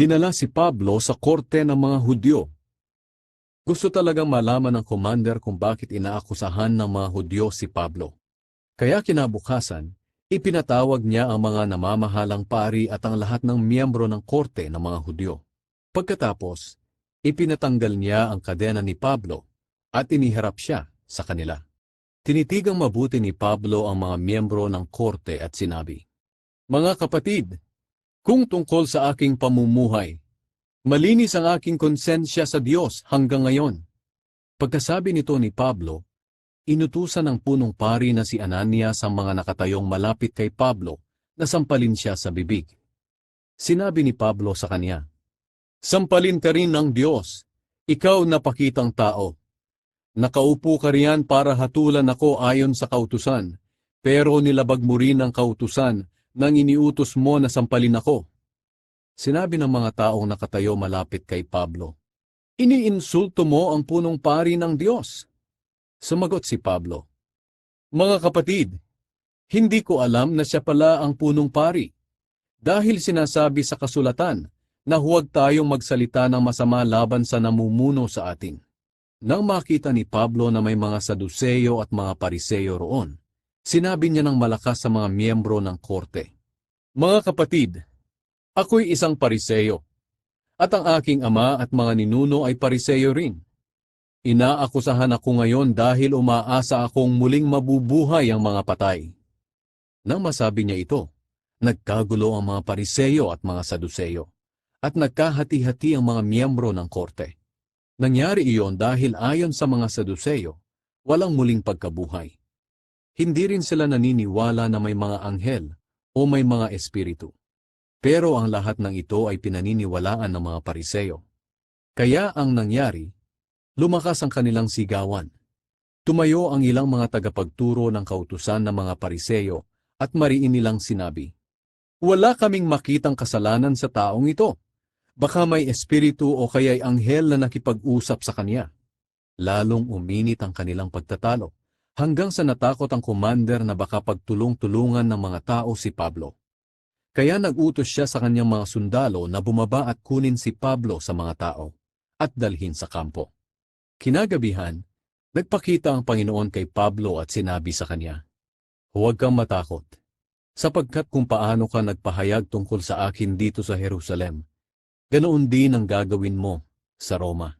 Dinala si Pablo sa korte ng mga Hudyo. Gusto talagang malaman ng commander kung bakit inaakusahan ng mga Hudyo si Pablo. Kaya kinabukasan, ipinatawag niya ang mga namamahalang pari at ang lahat ng miyembro ng korte ng mga Hudyo. Pagkatapos, ipinatanggal niya ang kadena ni Pablo at iniharap siya sa kanila. Tinitigang mabuti ni Pablo ang mga miyembro ng korte at sinabi, Mga kapatid, kung tungkol sa aking pamumuhay, malinis ang aking konsensya sa Diyos hanggang ngayon. Pagkasabi nito ni Pablo, inutusan ng punong pari na si Ananias ang mga nakatayong malapit kay Pablo na sampalin siya sa bibig. Sinabi ni Pablo sa kanya, Sampalin ka rin ng Diyos, ikaw na pakitang tao. Nakaupo ka riyan para hatulan ako ayon sa kautusan, pero nilabag mo rin ang kautusan nang iniutos mo na sampalin ako. Sinabi ng mga taong nakatayo malapit kay Pablo, Iniinsulto mo ang punong pari ng Diyos. Sumagot si Pablo, Mga kapatid, hindi ko alam na siya pala ang punong pari. Dahil sinasabi sa kasulatan na huwag tayong magsalita ng masama laban sa namumuno sa atin. Nang makita ni Pablo na may mga saduseyo at mga pariseyo roon, sinabi niya ng malakas sa mga miyembro ng korte, Mga kapatid, ako'y isang pariseyo, at ang aking ama at mga ninuno ay pariseyo rin. Inaakusahan ako ngayon dahil umaasa akong muling mabubuhay ang mga patay. Nang masabi niya ito, nagkagulo ang mga pariseyo at mga saduseyo, at nagkahati-hati ang mga miyembro ng korte. Nangyari iyon dahil ayon sa mga saduseyo, walang muling pagkabuhay. Hindi rin sila naniniwala na may mga anghel o may mga espiritu. Pero ang lahat ng ito ay pinaniniwalaan ng mga pariseyo. Kaya ang nangyari, lumakas ang kanilang sigawan. Tumayo ang ilang mga tagapagturo ng kautusan ng mga pariseyo at mariin nilang sinabi, Wala kaming makitang kasalanan sa taong ito. Baka may espiritu o kaya'y anghel na nakipag-usap sa kanya. Lalong uminit ang kanilang pagtatalo, hanggang sa natakot ang commander na baka pagtulong-tulungan ng mga tao si Pablo. Kaya nagutos siya sa kanyang mga sundalo na bumaba at kunin si Pablo sa mga tao at dalhin sa kampo. Kinagabihan, nagpakita ang Panginoon kay Pablo at sinabi sa kanya, Huwag kang matakot, sapagkat kung paano ka nagpahayag tungkol sa akin dito sa Jerusalem, ganoon din ang gagawin mo sa Roma.